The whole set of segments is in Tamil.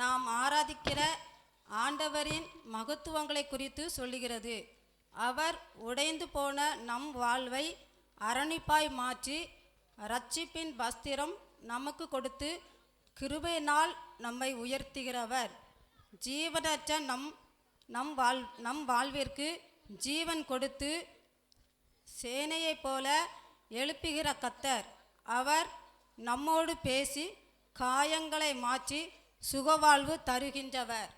நாம் ஆராதிக்கிற ஆண்டவரின் மகத்துவங்களை குறித்து சொல்லுகிறது. அவர் உடைந்து போன நம் வாழ்வை அரணிப்பாய் மாற்றி ரட்சிப்பின் வஸ்திரம் நமக்கு கொடுத்து கிருபையினால் நம்மை உயர்த்துகிறவர். ஜீவனற்ற நம் நம் வாழ் நம் வாழ்விற்கு ஜீவன் கொடுத்து சேனையைப் போல எழுப்புகிற கத்தர். அவர் நம்மோடு பேசி காயங்களை மாற்றி சுகவாழ்வு தருகின்றவர்.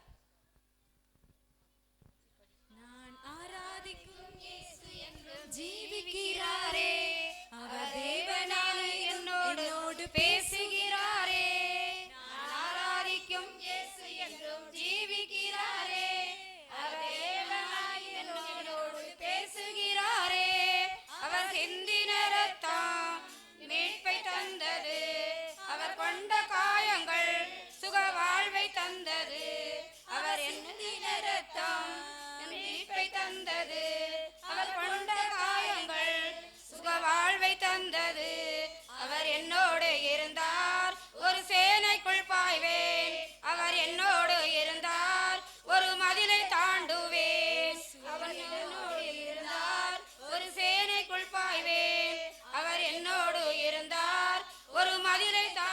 ஒரு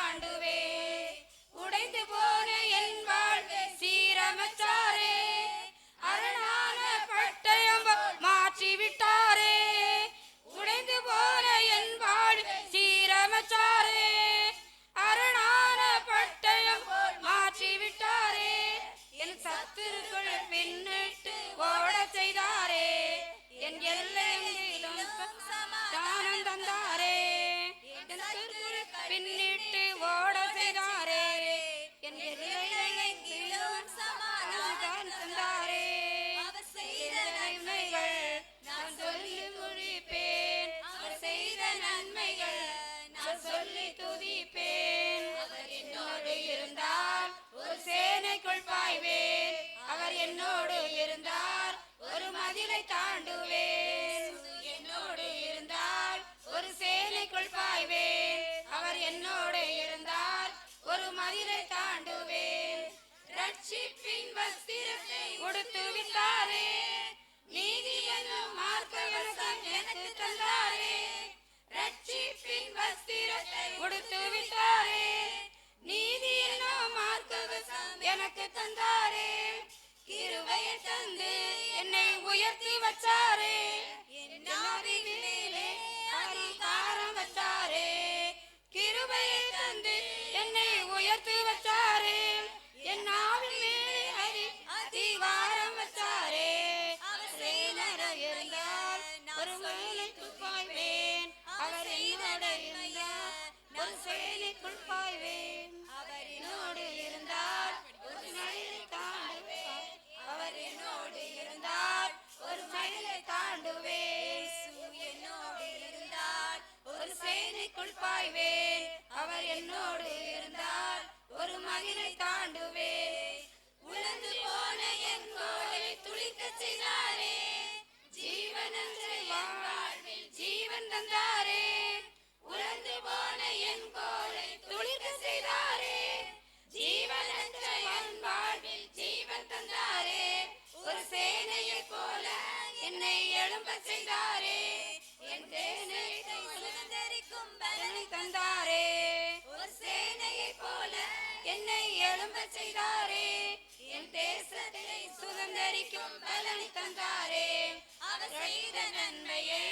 மதிலை தாண்டுவேன். என்னோடு இருந்தால் ஒரு சேலைக்குள் பாய்வேன். அவர் என்னோடு இருந்தால் ஒரு மதிலை தாண்டுவேன். ரட்சிப்பின் வஸ்திரத்தை உடுத்து விட்டாரே. நீதி என்னும் மார்க்கவசம் எனக்கு தந்தாரே. ரட்சிப்பின் வஸ்திரத்தை உடுத்து விட்டாரே. நீதி என்னும் மார்க்கவசம் எனக்கு தந்தாரே. கிருபையை தந்து என்னை உயர்த்தி வச்சாரே. என் ஆவியிலே அதிகாரம் வச்சாரே. கிருபையை தந்து என்னை உயர்த்தி வச்சாரே. என் ஆவின் மேலே அதி அதிகாரம் வச்சாரே. அவர் சேனர இருந்தார் ஒரு வேலைக்குள் பாய்வேன். அவர் என்னோட இருந்தார் ஒரு சேனைக்குள் பாய்வேன் தந்தாரே. உலர்ந்து போன என் கோலை துளிர்க்க செய்தாரே. ஜீவனன்ற என் வாழ்வில் ஜீவன் தந்தாரே. ஒரு சேனையை போல என்னை எழும்ப செய்தாரே. என் தேனை சுதந்தரிக்கும் பலனை தந்தாரே. ஒரு சேனையை போல என்னை எழும்ப செய்தாரே. என் தேசத்தை சுதந்தரிக்கும் பலனை தந்தாரே. அவர் செய்த நன்மையே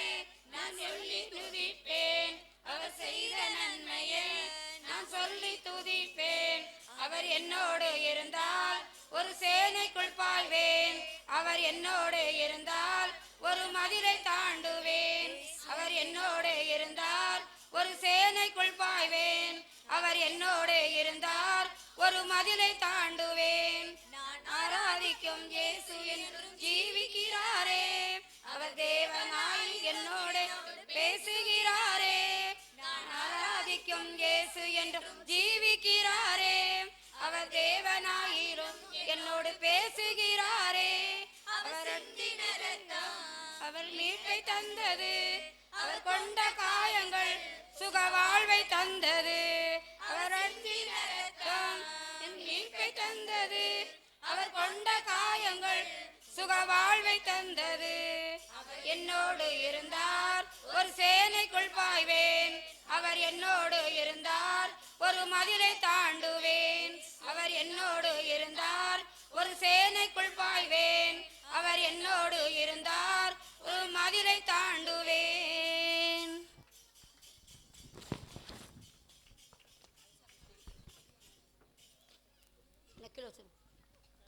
நான் சொல்லி துதிப்பேன். அவர் செய்த நன்மையை நான் சொல்லி துதிப்பேன். அவர் என்னோடு இருந்தால் ஒரு சேனைக்குள் பாய்வேன். அவர் என்னோடு இருந்தால் ஒரு மதிலை தாண்டுவேன். அவர் என்னோடு இருந்தால் ஒரு சேனைக்குள் பாய்வேன். அவர் என்னோடு இருந்தால் ஒரு மதிலை தாண்டுவேன். நான் ஆராதிக்கும் இயேசு என்று ஜீவிக்கிறாரே. அவர் தேவனாய் வாழ்கிறாரே நான் ஆராதிக்கும் இயேசு என்றும் ஜீவிக்கிறாரே. அவர் தேவனாயிரும் என்னோடு பேசுகிறாரே. அவர் அவர் மீட்பை தந்தது. அவர் கொண்ட காயங்கள் சுக வாழ்வை தந்தது. அவர் அன்பின மீட்பை தந்தது. அவர் கொண்ட காயங்கள் சுக வாழ்வை தந்தது என்னோடு இருந்தார். ஒரு சேனைக்குள் பாய்வேன். அவர் என்னோடு இருந்தார். ஒரு மதிலை தாண்டுவேன். அவர் என்னோடு இருந்தார். ஒரு சேனைக்குள் பாய்வேன். அவர் என்னோடு இருந்தார். ஒரு மதிலை தாண்டுவேன்.